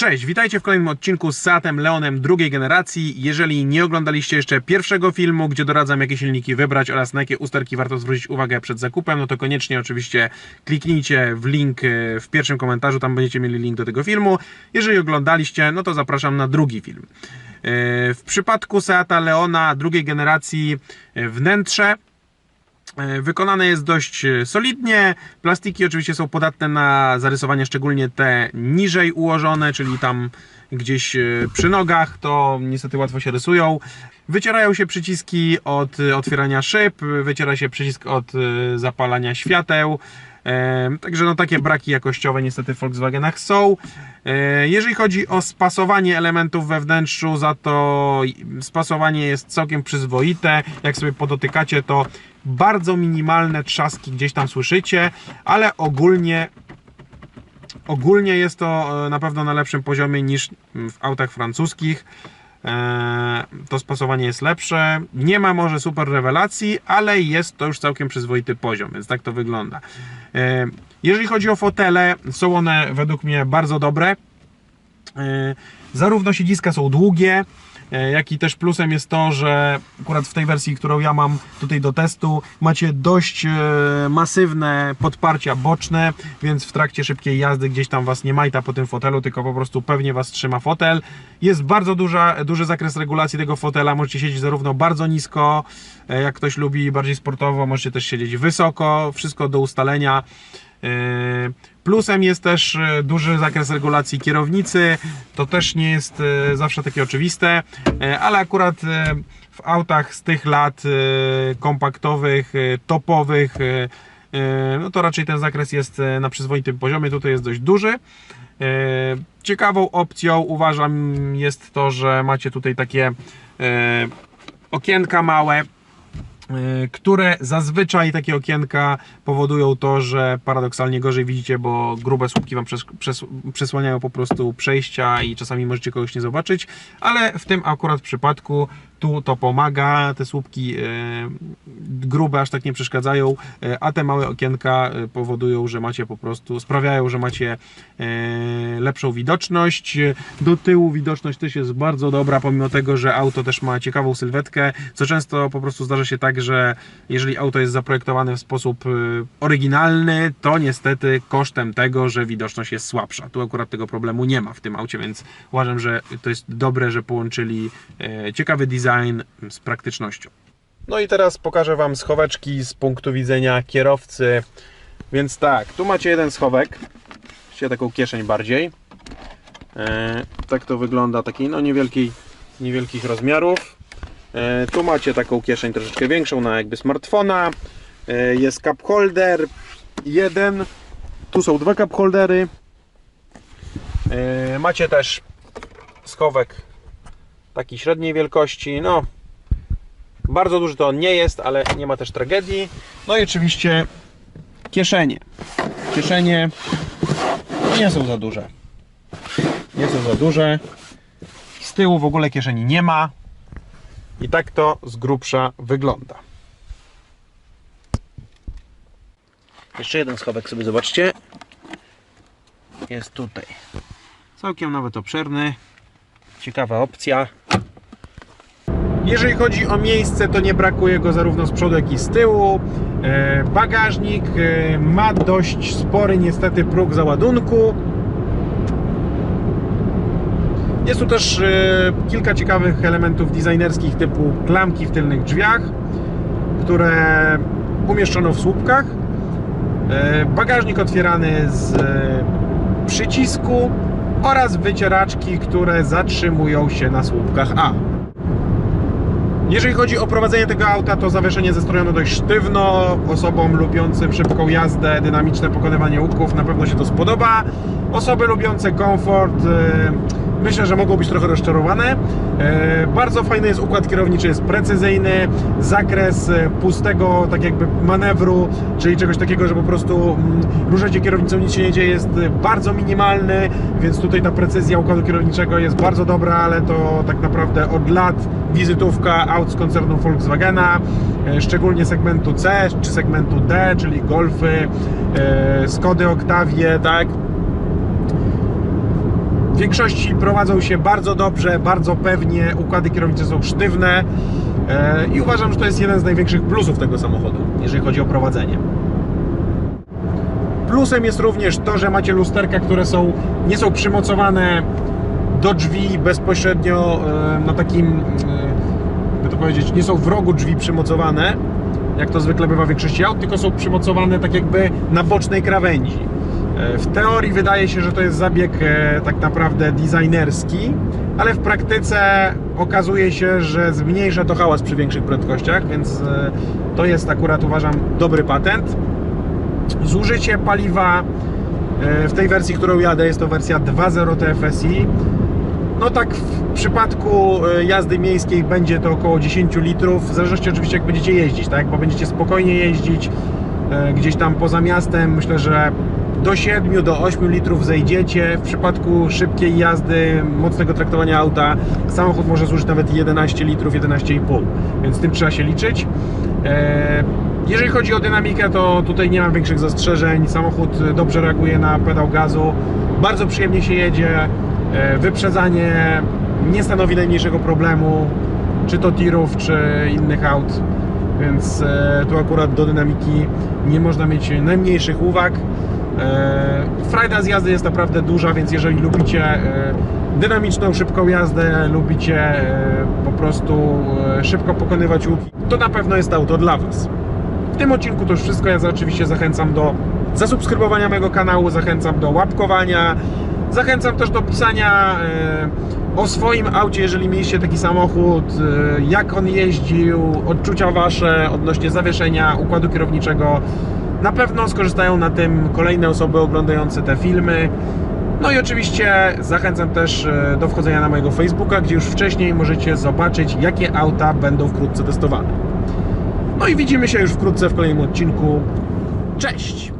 Cześć, witajcie w kolejnym odcinku z Seatem Leonem drugiej generacji. Jeżeli nie oglądaliście jeszcze pierwszego filmu, gdzie doradzam jakie silniki wybrać oraz na jakie usterki warto zwrócić uwagę przed zakupem, no to koniecznie oczywiście kliknijcie w link e, w pierwszym komentarzu, tam będziecie mieli link do tego filmu. Jeżeli oglądaliście, no to zapraszam na drugi film. E, W przypadku Seata Leona drugiej generacji e, wnętrze Wykonane jest dość e, solidnie. Plastiki oczywiście są podatne na zarysowanie, szczególnie te niżej ułożone, czyli tam gdzieś e, przy nogach, to niestety łatwo się rysują. Wycierają się przyciski od e, otwierania szyb, wyciera się przycisk od e, zapalania świateł. Także no takie braki jakościowe niestety w Volkswagenach są. Jeżeli chodzi o spasowanie elementów we wnętrzu, za to spasowanie jest całkiem przyzwoite. Jak sobie podotykacie, to bardzo minimalne trzaski gdzieś tam słyszycie, ale ogólnie ogólnie jest to e, na pewno na lepszym poziomie niż w autach francuskich. To spasowanie jest lepsze. Nie ma może super rewelacji, ale jest to już całkiem przyzwoity poziom, więc tak to wygląda. E, Jeżeli chodzi o fotele, są one według mnie bardzo dobre. E, Zarówno siedziska są długie, jak i też plusem jest to, że akurat w tej wersji, którą ja mam tutaj do testu, macie dość e, masywne podparcia boczne, więc w trakcie szybkiej jazdy gdzieś tam Was nie majta po tym fotelu, tylko po prostu pewnie Was trzyma fotel. Jest bardzo duża, duży zakres regulacji tego fotela, możecie siedzieć zarówno bardzo nisko, e, jak ktoś lubi bardziej sportowo, możecie też siedzieć wysoko, wszystko do ustalenia. Yy, Plusem jest też yy, duży zakres regulacji kierownicy. To też nie jest yy, zawsze takie oczywiste, ale akurat w autach z tych lat kompaktowych, topowych, no to raczej ten zakres jest na przyzwoitym poziomie. Tutaj jest dość duży. Ciekawą opcją uważam jest to, że macie tutaj takie okienka małe, y, które zazwyczaj takie okienka powodują to, że paradoksalnie gorzej widzicie, bo grube słupki Wam przes, przes, przesłaniają po prostu przejścia i czasami możecie kogoś nie zobaczyć, ale w tym akurat przypadku tu to pomaga, te słupki y, grube aż tak nie przeszkadzają, y, a te małe okienka y, powodują, że macie po prostu, sprawiają, że macie y, lepszą widoczność. Do tyłu widoczność też jest bardzo dobra, pomimo tego, że auto też ma ciekawą sylwetkę, co często po prostu zdarza się tak, że jeżeli auto jest zaprojektowane w sposób oryginalny, to niestety kosztem tego, że widoczność jest słabsza. Tu akurat tego problemu nie ma w tym aucie, więc uważam, że to jest dobre, że połączyli e, ciekawy design z praktycznością. No i teraz pokażę Wam schoweczki z punktu widzenia kierowcy. Więc tak, tu macie jeden schowek, właściwie taką kieszeń bardziej. E, tak to wygląda, takiej no niewielkiej, niewielkich rozmiarów. E, tu macie taką kieszeń troszeczkę większą na jakby smartfona. E, jest cup holder, jeden. Tu są dwa cup holdery. E, macie też schowek taki średniej wielkości. No, bardzo duży to on nie jest, ale nie ma też tragedii. No i oczywiście kieszenie. Kieszenie nie są za duże. Nie są za duże. Z tyłu w ogóle kieszeni nie ma. I tak to z grubsza wygląda. Jeszcze jeden schowek sobie zobaczcie. Jest tutaj. Całkiem nawet obszerny. Ciekawa opcja. Jeżeli chodzi o miejsce, to nie brakuje go zarówno z przodu, jak i z tyłu. E, Bagażnik e, ma dość spory niestety próg załadunku. Jest tu też e, kilka ciekawych elementów designerskich typu klamki w tylnych drzwiach, które umieszczono w słupkach. Bagażnik otwierany z przycisku oraz wycieraczki, które zatrzymują się na słupkach A. Jeżeli chodzi o prowadzenie tego auta, to zawieszenie zestrojone dość sztywno. Osobom lubiącym szybką jazdę, dynamiczne pokonywanie łuków na pewno się to spodoba. Osoby lubiące komfort e, myślę, że mogą być trochę rozczarowane. E, Bardzo fajny jest układ kierowniczy, jest precyzyjny. Zakres e, pustego tak jakby manewru, czyli czegoś takiego, że po prostu mm, ruszajcie kierownicą, nic się nie dzieje, jest bardzo minimalny, więc tutaj ta precyzja układu kierowniczego jest bardzo dobra, ale to tak naprawdę od lat wizytówka aut z koncernu Volkswagena, e, szczególnie segmentu C czy segmentu D, czyli Golfy, e, Skody Octavie, tak? większości prowadzą się bardzo dobrze, bardzo pewnie, układy kierownicze są sztywne e, i uważam, że to jest jeden z największych plusów tego samochodu, jeżeli chodzi o prowadzenie. Plusem jest również to, że macie lusterka, które są, nie są przymocowane do drzwi bezpośrednio na takim, e, by to powiedzieć, nie są w rogu drzwi przymocowane, jak to zwykle bywa w większości aut, tylko są przymocowane tak jakby na bocznej krawędzi. E, W teorii wydaje się, że to jest zabieg e, tak naprawdę designerski, ale w praktyce okazuje się, że zmniejsza to hałas przy większych prędkościach, więc e, to jest akurat uważam dobry patent. Zużycie paliwa w tej wersji, którą jadę, jest to wersja 2.0 TFSI. No tak w przypadku e, jazdy miejskiej będzie to około 10 litrów, w zależności oczywiście jak będziecie jeździć, tak? Bo będziecie spokojnie jeździć e, gdzieś tam poza miastem, myślę, że do 7 do 8 litrów zejdziecie. W przypadku szybkiej jazdy, mocnego traktowania auta, samochód może zużyć nawet 11 litrów, 11,5, więc tym trzeba się liczyć. E, Jeżeli chodzi o dynamikę, to tutaj nie mam większych zastrzeżeń. Samochód dobrze reaguje na pedał gazu, bardzo przyjemnie się jedzie. E, Wyprzedzanie nie stanowi najmniejszego problemu, czy to tirów, czy innych aut, więc e, tu akurat do dynamiki nie można mieć najmniejszych uwag. E, Frajda z jazdy jest naprawdę duża, więc jeżeli lubicie dynamiczną, szybką jazdę, lubicie po prostu szybko pokonywać łuki, to na pewno jest auto dla Was. W tym odcinku to już wszystko. Ja oczywiście zachęcam do zasubskrybowania mojego kanału, zachęcam do łapkowania, zachęcam też do pisania e, o swoim aucie, jeżeli mieliście taki samochód, e, jak on jeździł, odczucia Wasze odnośnie zawieszenia, układu kierowniczego. Na pewno skorzystają na tym kolejne osoby oglądające te filmy. No i oczywiście zachęcam też e, do wchodzenia na mojego Facebooka, gdzie już wcześniej możecie zobaczyć, jakie auta będą wkrótce testowane. No i widzimy się już wkrótce w kolejnym odcinku. Cześć!